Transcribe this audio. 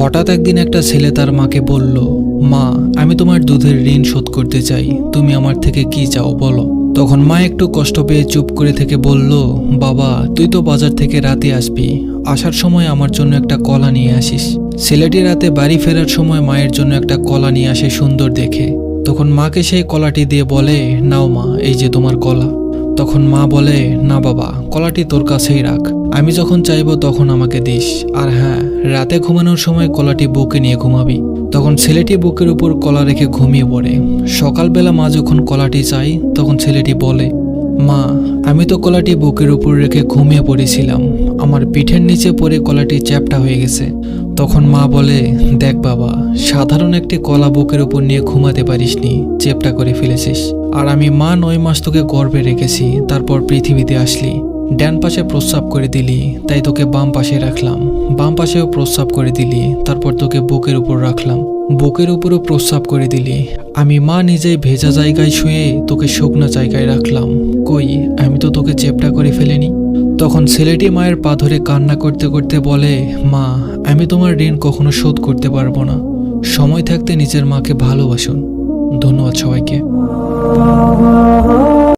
হঠাৎ একদিন একটা ছেলে তার মাকে বলল, মা, আমি তোমার দুধের ঋণ শোধ করতে চাই, তুমি আমার থেকে কি চাও বলো? তখন মা একটু কষ্ট পেয়ে চুপ করে থেকে বলল, বাবা, তুই তো বাজার থেকে রাতে আসবি, আসার সময় আমার জন্য একটা কলা নিয়ে আসিস। ছেলেটি রাতে বাড়ি ফেরার সময় মায়ের জন্য একটা কলা নিয়ে আসে সুন্দর দেখে। তখন মাকে সেই কলাটি দিয়ে বলে, নাও মা, এই যে তোমার কলা। তখন মা বলে, না বাবা, কলাটি তোর কাছেই রাখ। আমি যখন চাইব তখন আমাকে দিস। আর হ্যাঁ রাতে ঘুমানোর সময় কলাটি বুকে নিয়ে ঘুমাবি। তখন ছেলেটি বুকের উপর কলা রেখে ঘুমিয়ে পড়ে। সকালবেলা মা যখন কলাটি চাই তখন ছেলেটি বলে, মা, আমি তো কলাটি বুকের উপর রেখে ঘুমিয়ে পড়েছিলাম। আমার পিঠের নিচে পড়ে কলাটি চ্যাপটা হয়ে গেছে। তখন মা বলে, দেখ বাবা, সাধারণ একটি কলা বুকের উপর নিয়ে ঘুমাতে পারিসনি। চেপটা করে ফেলেছিস। আর আমি মা নয় মাস তোকে গর্বে রেখেছি, তারপর পৃথিবীতে আসলি। ডান পাশে প্রস্রাব করে দিলি, তাই তোকে বাম পাশে রাখলাম। বাম পাশেও প্রস্রাব করে দিলি, তারপর তোকে বুকের উপর রাখলাম। বুকের উপরও প্রস্রাব করে দিলি। আমি মা নিজেই ভেজা জায়গায় শুয়ে তোকে শুকনো জায়গায় রাখলাম। কই, আমি তো তোকে চেপটা করে ফেলেনি? তখন ছেলেটি মায়ের পা ধরে কান্না করতে করতে বলে, মা, আমি তোমার ঋণ কখনো শোধ করতে পারব না। সময় থাকতে নিজের মাকে ভালোবাসুন। ধন্যবাদ সবাইকে।